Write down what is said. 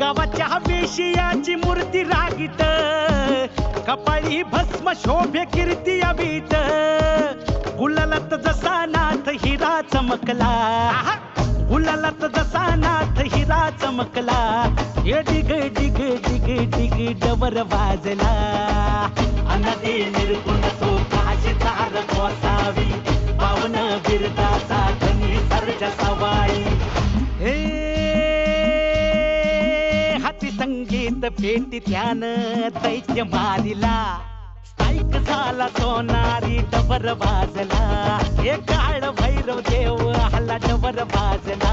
गावाच्या वेशियाची मूर्ती रागीत. कपाळी भस्म शोभे कीर्ती अभित. गुलालात जसा नाथ हिरा चमकला. गुलालात जसा नाथ हिरा चमकला. हे डिग डिग डिग डिग डबर वाजला. अनदी निर्गुण संगीत पेटी ध्यान दैत्य मारिला स्थायिक झाला सोनारी डबर बाजला हे काळ भैरव देव हल्ला डबर बाजला